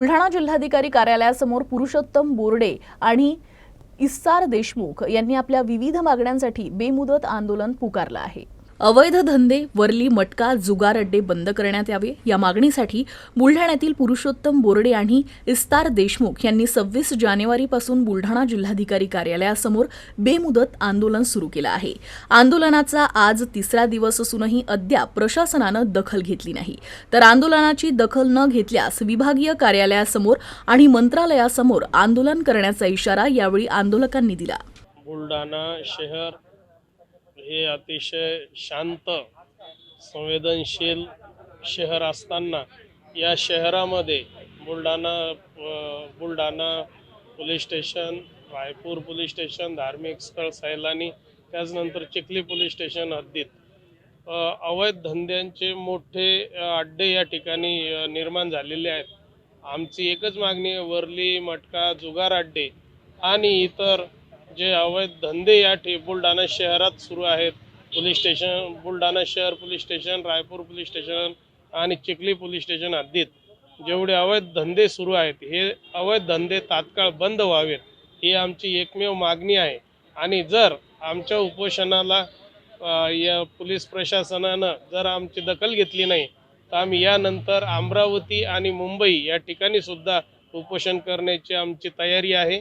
बुलढाणा जिल्हाधिकारी कार्यालयासमोर पुरुषोत्तम बोर्डे आणि इस्सार देशमुख यांनी आपल्या विविध मागण्यांसाठी बेमुदत आंदोलन पुकारलं आहे. अवैध धंदे वरली मटका जुगार अड्डे बंद करण्यात यावे. या मागणीसाठी बुलढाण्यातील पुरुषोत्तम बोर्डे आणि इस्तार देशमुख यांनी सव्वीस जानेवारीपासून बुलढाणा जिल्हाधिकारी कार्यालयासमोर बेमुदत आंदोलन सुरू केलं आहे. आंदोलनाचा आज तिसरा दिवस असूनही अद्याप प्रशासनानं दखल घेतली नाही. तर आंदोलनाची दखल न घेतल्यास विभागीय कार्यालयासमोर आणि मंत्रालयासमोर आंदोलन करण्याचा इशारा यावेळी आंदोलकांनी दिला. बुलढाणा शहर हे अतिशय शांत संवेदनशील शहर असताना या शहरामध्ये Buldhana Buldhana police station Raipur police station धार्मिक स्थळ सैलानी त्याचनंतर चिखली पोलीस स्टेशन हद्दीत अवैध धंद्यांचे मोठे अड्डे या ठिकाणी निर्माण झालेले आहेत. आमची एकच मागणी आहे मटका जुगार अड्डे आणि इतर जे अवैध धंदे या ठे बुलढाणा शहरात सुरू आहेत. पोलीस स्टेशन बुलढाणा शहर police station Raipur police station आणि चिखली पोलीस स्टेशन हद्दीत जेवढे अवैध धंदे सुरू आहेत हे अवैध धंदे तात्काळ बंद व्हावेत ही आमची एकमेव मागणी आहे. आणि जर आमच्या उपोषणाला या पोलीस प्रशासनानं जर आमची दखल घेतली नाही तर आम्ही यानंतर अमरावती आणि मुंबई या ठिकाणी सुद्धा उपोषण करण्याची आमची तयारी आहे.